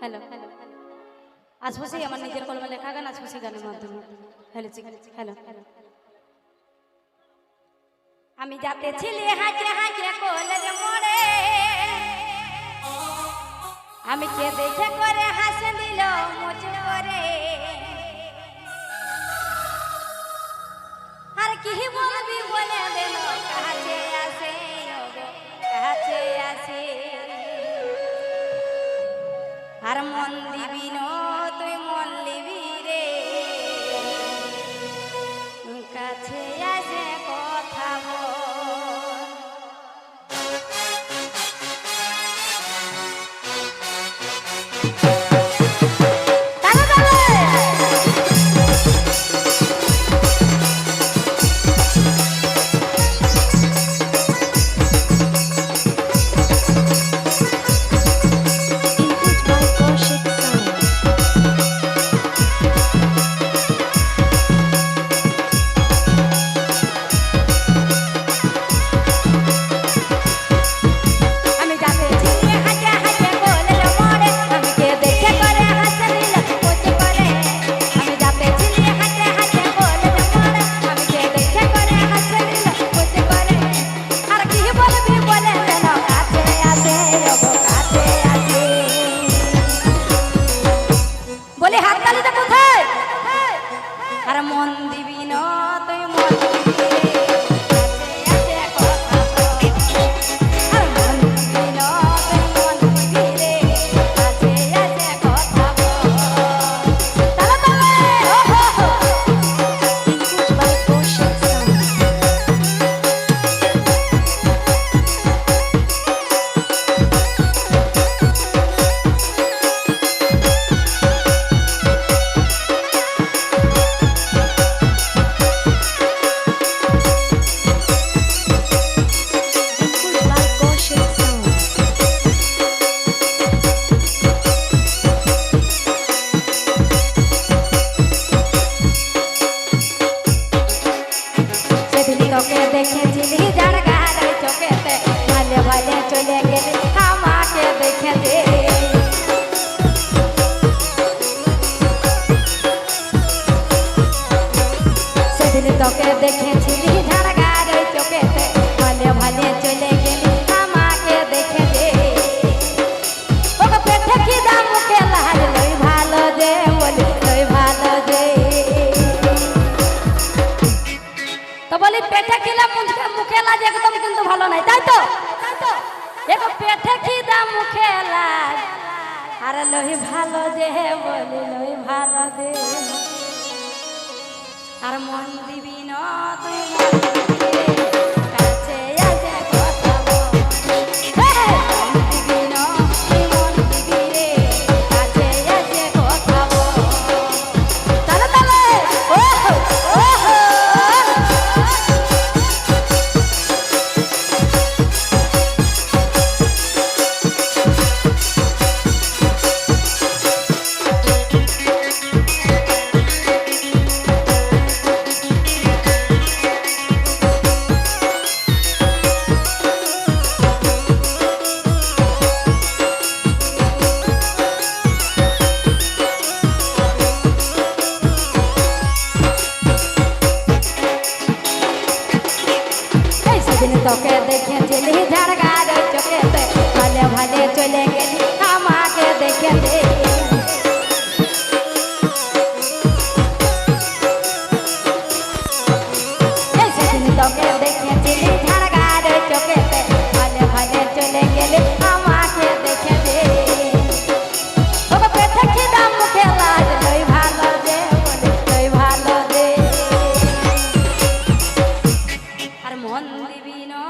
Hello. আসব সেই আমার নিজের কলমে লেখা গান আসব সেই গানের মাধ্যমে। Hello hello. আমি যাতে ছিলি হাঁকে হাঁকে কলের মোড়ে। আমি কে দেখে করে হাসে দিল মুচ করে। মন দিবি না আর মন দিবি না। দেখেছিলি কাজ একদম কিন্তু ভালো নাই, তাই তো? দেখো, পেটে খিদা, মুখে লাগ আর লই ভালো দে, বলি লই ভালো দে। আর মন দিবি না, তুই গেলি যার চোখেতে ভালে চলে গেলি আমাকে দেখে দে। সেদিন তোকে দেখেছিলি যার চোখেতে ভালে ভালে চলে গেলি আমাকে দেখে দে। আর মন দিবি না।